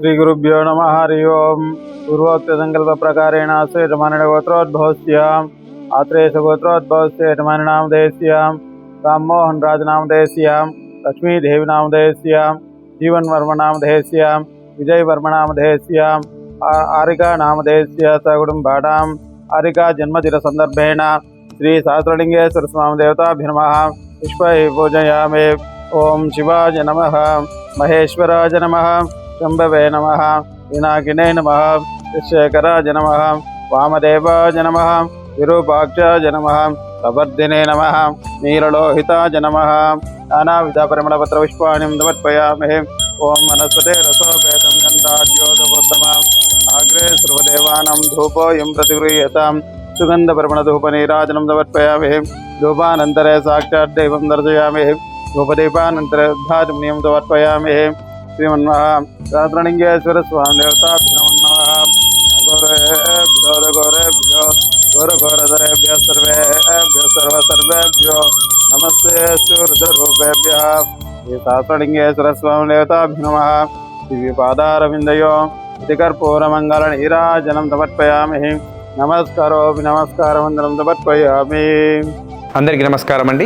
श्रीगुरुभ्यो नमः, हरि ओम्। पूर्वोक्तसङ्कल्पप्रकारेण श्रीरमणगोत्रोद्भवस्य आत्रेयसगोत्रोद्भवस्य यजमाननामधेयस्य राममोहन राजनामधेयस्य लक्ष्मीदेवीनामधेयस्य जीवन्वर्मनामधेयस्य विजयवर्मनामधेयस्य आ- आरिकानामधेयस्य सकुटुम्बाणाम् आरिका जन्मदिनसन्दर्भेण श्रीसहस्रलिङ्गेश्वरस्वामिदेवताभ्य नमः। पुष्पैः पूजयामि। ॐ शिवाय नमः। महेश्वराय नमः। शम्भवे नमः विनाकिने नमः शेखराय नमः, वामदेवाय नमः, विरूपाक्षाय नमः प्रवर्धिने नमः, नीललोहिताय नमः, नानाविधपरिमलपत्रपुष्पाणिं समर्पयामहे। ॐ वनस्पते रसोपेतं गन्धाद्योतमोत्तमम् अग्रे सर्वदेवानां धूपोऽयं प्रतिगृह्यतां सुगन्धपरिमलधूपनीराजनं समर्पयामहे। धूपानन्तरे साक्षात् दैवं दर्शयामहे। धूपदीपानन्तरे उद्धातुमनियं समर्पयामहे। श्रीमन्मः सहस्रलिङ्गेश्वर स्वामी देवताभ्यो नमः अघोरेभ्यो घोरेभ्यो घोरघोरधरेभ्यः सर्वेभ्यो सर्वसर्वेभ्यो नमस्ते सुहृदरूपेभ्यः श्रीसहस्रलिङ्गेश्वर स्वामी देवताभ्यो नमः दिव्यपादारविन्दयो इति कर्पूरमङ्गलनीराजनं समर्पयामि नमस्कारोऽपि नमस्कारवन्दनं समर्पयामि అందరికీ నమస్కారం అండి